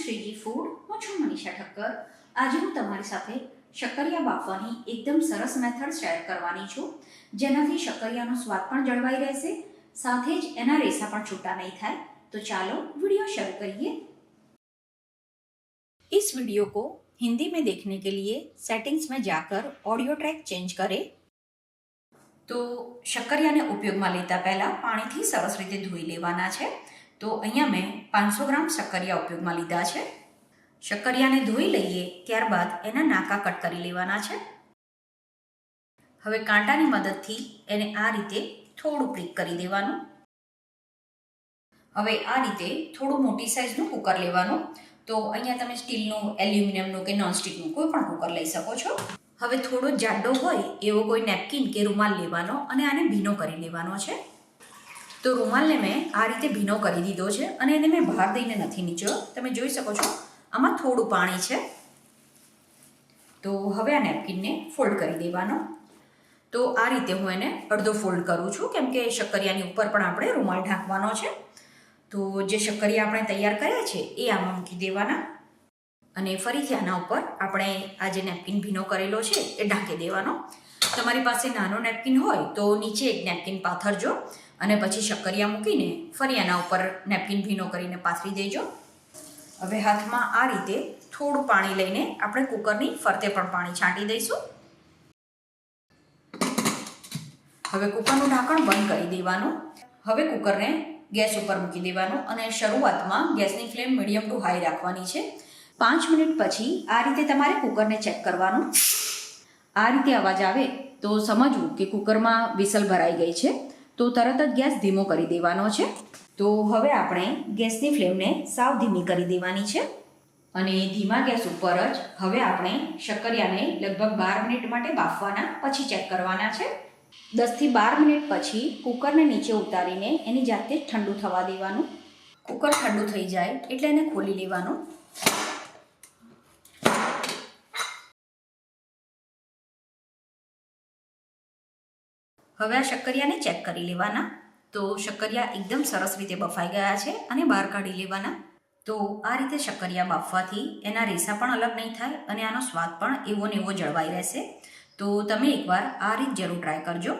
Shriji food હું છું મનીષા ઠક્કર આજે હું તમારી સાથે શક્કરિયા બાફવાની એકદમ સરસ મેથડ શેર કરવાની છું જેનાથી શક્કરિયાનો સ્વાદ પણ જળવાઈ રહેશે સાથે જ એના રેસા પણ છૂટા નહીં થાય તો ચાલો वीडियो शुरू करिए इस वीडियो को हिंदी में देखने के लिए सेटिंग्स में जाकर ऑडियो ट्रैक चेंज करें તો શક્કરિયાને ઉપયોગમાં લેતા પહેલાં પાણીથી સરસ રીતે ધોઈ લેવાના છે તો અહીંયા મેં પાંચસો ગ્રામ શક્કરિયા ઉપયોગમાં લીધા છે. શક્કરિયાને ધોઈ લઈએ ત્યારબાદ એના નાકા કટ કરી લેવાના છે. હવે કાંટાની મદદથી એને આ રીતે થોડું પ્રિક કરી દેવાનું. હવે આ રીતે થોડું મોટી સાઇઝનું કુકર લેવાનું. તો અહીંયા તમે સ્ટીલનું, એલ્યુમિનિયમનું કે નોનસ્ટિકનું કોઈ પણ કુકર લઈ શકો છો. હવે થોડો જાડો હોય એવો કોઈ નેપકિન કે રૂમાલ લેવાનો અને આને ભીનો કરી લેવાનો છે. તો રૂમાલને મેં આ રીતે ભીનો કરી દીધો છે અને એને મેં બહાર દઈને નથી નીચો. તમે જોઈ શકો છો, આમાં થોડું પાણી છે. તો હવે આ નેપકિનને ફોલ્ડ કરી દેવાનો. તો આ રીતે હું એને અડધો ફોલ્ડ કરું છું, કેમ કે શક્કરિયાની ઉપર પણ આપણે રૂમાલ ઢાંકવાનો છે. તો જે શક્કરિયા આપણે તૈયાર કર્યા છે, એ આમાં મૂકી દેવાના. અને ફરીથી આના ઉપર આપણે આ જે નેપકિન ભીનો કરેલો છે, એ ઢાંકી દેવાનો. તમારી પાસે નાનો નેપકિન હોય તો નીચે એક નેપકિન પાથરજો અને પછી શક્કરિયા મૂકીને ફરી આના ઉપર નેપકિન ભીનો કરીને પાથરી દેજો. હવે હાથમાં આ રીતે થોડું પાણી લઈને આપણે કુકરની ફરતે પણ પાણી છાંટી દઈશું. હવે કુકરનું ઢાંકણ બંધ કરી દેવાનું. હવે કુકરને ગેસ ઉપર મૂકી દેવાનું અને શરૂઆતમાં ગેસની ફ્લેમ મીડિયમ ટુ હાઈ રાખવાની છે. પાંચ મિનિટ પછી આ રીતે તમારે કુકરને ચેક કરવાનું. આ રીતે અવાજ આવે તો સમજવું કે કુકરમાં વિસલ ભરાઈ ગઈ છે, તો તરત જ ગેસ ધીમો કરી દેવાનો છે. તો હવે આપણે ગેસની ફ્લેમને સાવ ધીમી કરી દેવાની છે અને ધીમા ગેસ ઉપર જ હવે આપણે શક્કરિયાને લગભગ બાર મિનિટ માટે બાફવાના પછી ચેક કરવાના છે. દસથી બાર મિનિટ પછી કુકરને નીચે ઉતારીને એની જાતે જ ઠંડુ થવા દેવાનું. કુકર ઠંડુ થઈ જાય એટલે એને ખોલી લેવાનું. હવે આ શક્કરિયાને ચેક કરી લેવાના. તો શક્કરિયા એકદમ સરસ રીતે બફાઈ ગયા છે અને બહાર કાઢી લેવાના. તો આ રીતે શક્કરિયા બાફવાથી એના રેસા પણ અલગ નહીં થાય અને આનો સ્વાદ પણ એવો ને એવો જળવાઈ રહેશે. તો તમે એકવાર આ રીત જરૂર ટ્રાય કરજો.